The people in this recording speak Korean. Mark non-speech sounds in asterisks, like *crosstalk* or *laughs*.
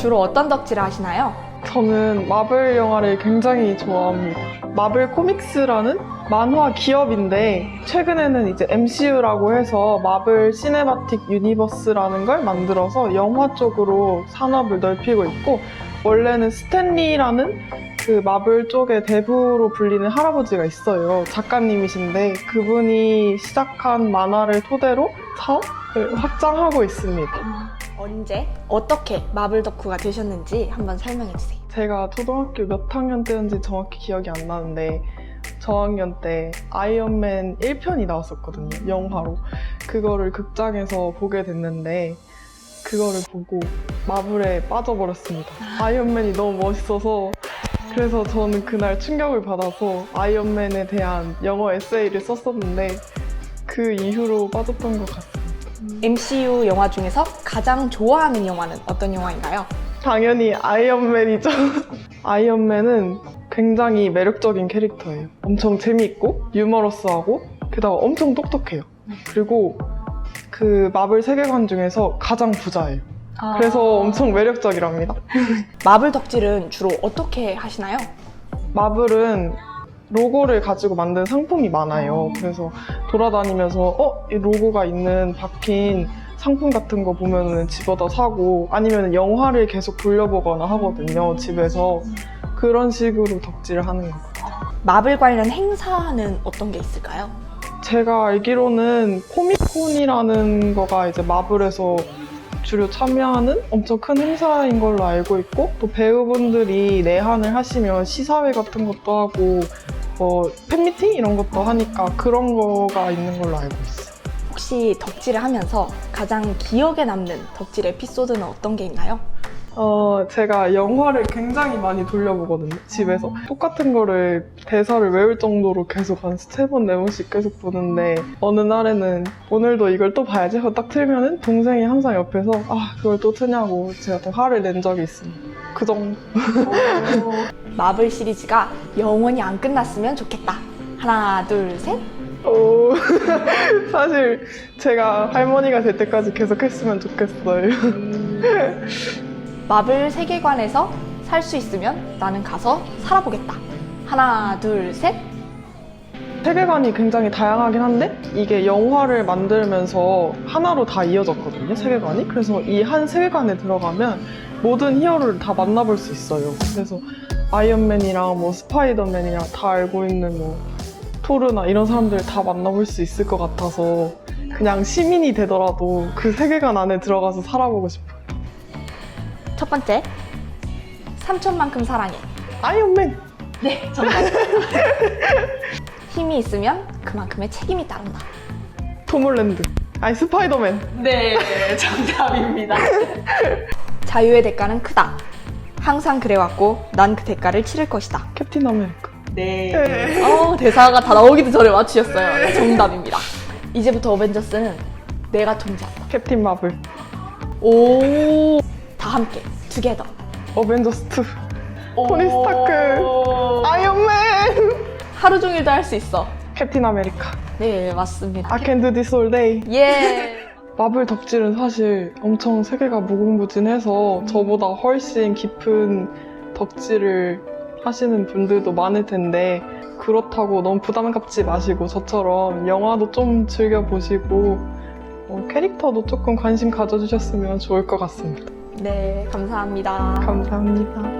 주로 어떤 덕질을 하시나요? 저는 마블 영화를 굉장히 좋아합니다. 마블 코믹스라는 만화 기업인데 최근에는 이제 MCU라고 해서 마블 시네마틱 유니버스라는 걸 만들어서 영화 쪽으로 산업을 넓히고 있고 원래는 스탠리라는 그 마블 쪽의 대부로 불리는 할아버지가 있어요. 작가님이신데 그분이 시작한 만화를 토대로 사업을 확장하고 있습니다. 언제 어떻게 마블 덕후가 되셨는지 한번 설명해 주세요. 제가 초등학교 몇 학년 때인지 정확히 기억이 안 나는데 저학년 때 아이언맨 1편이 나왔었거든요. 영화로. 그거를 극장에서 보게 됐는데 그거를 보고 마블에 빠져버렸습니다. 아이언맨이 너무 멋있어서 그래서 저는 그날 충격을 받아서 아이언맨에 대한 영어 에세이를 썼었는데 그 이후로 빠졌던 것 같습니다. MCU 영화 중에서 가장 좋아하는 영화는 어떤 영화인가요? 당연히 아이언맨이죠. *laughs* 아이언맨은 굉장히 매력적인 캐릭터예요. 엄청 재미있고 유머러스하고 게다가 엄청 똑똑해요. 그리고 그 마블 세계관 중에서 가장 부자예요. 그래서 엄청 매력적이랍니다. *laughs* 마블 덕질은 주로 어떻게 하시나요? 마블은 로고를 가지고 만든 상품이 많아요. 그래서 돌아다니면서 어? 이 로고가 있는 박힌 상품 같은 거 보면은 집어다 사고 아니면 영화를 계속 돌려보거나 하거든요. 집에서 그런 식으로 덕질을 하는 것 같아요. 마블 관련 행사는 어떤 게 있을까요? 제가 알기로는 코미콘이라는 거가 이제 마블에서 주로 참여하는 엄청 큰 행사인 걸로 알고 있고 또 배우분들이 내한을 하시면 시사회 같은 것도 하고 뭐 팬미팅 이런 것도 하니까 그런 거가 있는 걸로 알고 있어요. 혹시 덕질을 하면서 가장 기억에 남는 덕질 에피소드는 어떤 게 있나요? 어, 제가 영화를 굉장히 많이 돌려보거든요, 집에서. 똑같은 거를 대사를 외울 정도로 계속 한 세 번, 네 번씩 계속 보는데, 어느 날에는 오늘도 이걸 또 봐야지 하고 딱 틀면은 동생이 항상 옆에서, 아, 그걸 또 트냐고 제가 또 화를 낸 적이 있습니다. 그 정도. 마블 시리즈가 영원히 안 끝났으면 좋겠다. 하나, 둘, 셋. 오, *laughs* 사실 제가 할머니가 될 때까지 계속 했으면 좋겠어요. 마블 세계관에서 살 수 있으면 나는 가서 살아보겠다. 하나, 둘, 셋. 세계관이 굉장히 다양하긴 한데 이게 영화를 만들면서 하나로 다 이어졌거든요 세계관이 그래서 이 한 세계관에 들어가면 모든 히어로를 다 만나볼 수 있어요 그래서 아이언맨이랑 뭐 스파이더맨이랑 다 알고 있는 뭐 토르나 이런 사람들 다 만나볼 수 있을 것 같아서 그냥 시민이 되더라도 그 세계관 안에 들어가서 살아보고 싶어요 첫 번째. 삼촌만큼 사랑해. 아이언맨 네, 정답. *laughs* 힘이 있으면 그만큼의 책임이 따른다. 톰홀랜드 아니 스파이더맨 네, 정답입니다. *laughs* 자유의 대가는 크다. 항상 그래왔고 난 그 대가를 치를 것이다. 캡틴 아메리카 네. 네. 어, 대사가 다 나오기도 전에 맞추셨어요. 네, 정답입니다. 이제부터 어벤져스는 내가 존재한다. 캡틴 마블 오, 다 함께 투게더. 어벤져스 2 토니 스타크. 아이언맨 하루 종일도 할 수 있어. 캡틴 아메리카 네, 맞습니다. I can do this all day 예. 마블 덕질은 사실 엄청 세계가 무궁무진해서 저보다 훨씬 깊은 덕질을 하시는 분들도 많을 텐데 그렇다고 너무 부담 갖지 마시고 저처럼 영화도 좀 즐겨보시고 어, 캐릭터도 조금 관심 가져주셨으면 좋을 것 같습니다. 네, 감사합니다. 감사합니다.